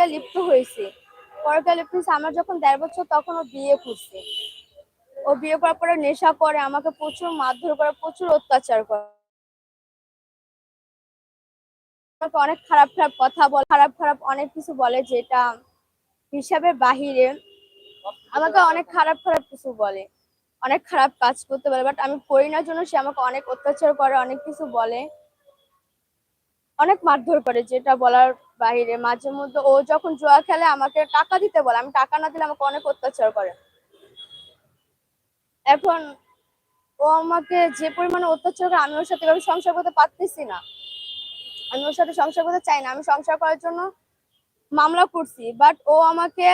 পরকিয়া লিপ্ত হয়েছে। পরকিয়া লিপ্ত হয়েছে, আমার যখন দেড় বছর তখন ও বিয়ে করছে। ও বিয়ে করার পরে নেশা করে, আমাকে প্রচুর মারধর করে, প্রচুর অত্যাচার করে। আমাকে অনেক খারাপ খারাপ কথা বলে, খারাপ খারাপ অনেক কিছু বলে যেটা হিসাবে বাহিরে আমাকে অনেক খারাপ খারাপ কিছু বলে, অনেক খারাপ কাজ করতে বলে। বাট আমি করি না জন্য সে আমাকে অনেক অত্যাচার করে, অনেক কিছু বলে। অনেক মারধর করে, যেটা বলার বাহিরে। মাঝে মধ্যে ও যখন জুয়া খেলে, আমাকে টাকা দিতে বলে। আমি টাকা না দিলে আমাকে অনেক অত্যাচার করে। এখন ও আমাকে যে পরিমাণে অত্যাচার করে, আমি ওর সাথে এভাবে সংসার করতে পারতেছি না। আমি ওর সাথে সংসার করতে চাই না। আমি সংসার করার জন্য মামলা করছি বাট ও আমাকে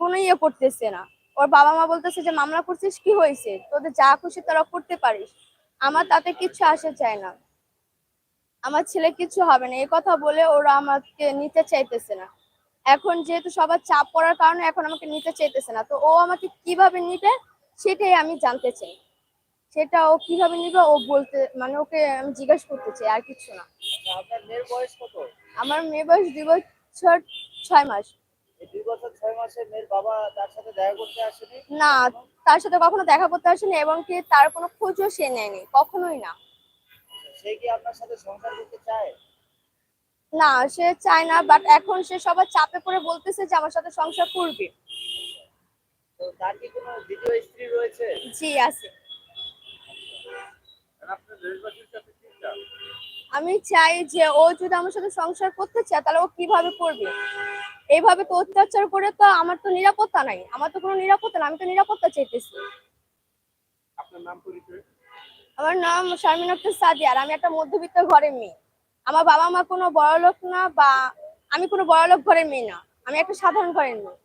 কোনো ইয়ে করতেছে না। ওর বাবা মা বলতেছে যে, মামলা করছিস? কি হয়েছে? তোদের যা খুশি তোরা করতে পারিস। আমার তাতে কিচ্ছু আসে চায় না। আমার ছেলে কিছু হবে না। এই কথা বলে ওরা আমাকে নিতে চাইতেছে না। এখন যেহেতু সবার চাপ পড়ার কারণে এখন আমাকে নিতে চাইতেছে না তো ও আমাকে কীভাবে নিবে সেটাই আমি জানতে চাই। সেটা ও কীভাবে নিবে ও বলতে মানে ওকে আমি জিজ্ঞাসা করতে চাই আর কিছু না। আচ্ছা, আপনার মেয়ের বয়স কত? আমার মেয়ে বয়স দুই বছর ছয় মাস। দুই বছর ছয় মাসে মেয়ের বাবা তার সাথে দেখা করতে আসেনি? না তার সাথে কখনো দেখা করতে আসেনি এবং কি তার কোনো খোঁজও সে নেয়নি কখনোই না। সে কি আপনার সাথে সংসার করতে চায়? না সে চায় না বাট এখন সে সবার চাপে পড়ে বলতেছে যে আমার সাথে সংসার করবে। তো তার কি কোনো দ্বিতীয় স্ত্রী রয়েছে? জি আছে। আপনার দেশবাসীর কাছে কি চান আমি চাই যে ও যদি আমার সাথে সংসার করতে চায় তাহলে ও কীভাবে করবে? এইভাবে তো অত্যাচার করে তো আমার তো নিরাপত্তা নাই। আমার তো কোনো নিরাপত্তা না আমি তো নিরাপত্তা চাইতেছি। আপনার নাম পরিচয়? আমার নাম শারমিন আক্তার সাদিয়ার আমি একটা মধ্যবিত্ত ঘরের মেয়ে। আমার বাবা মা কোনো বড়লোক না বা আমি কোনো বড়লোক ঘরের মেয়ে না, আমি একটা সাধারণ ঘরের মেয়ে।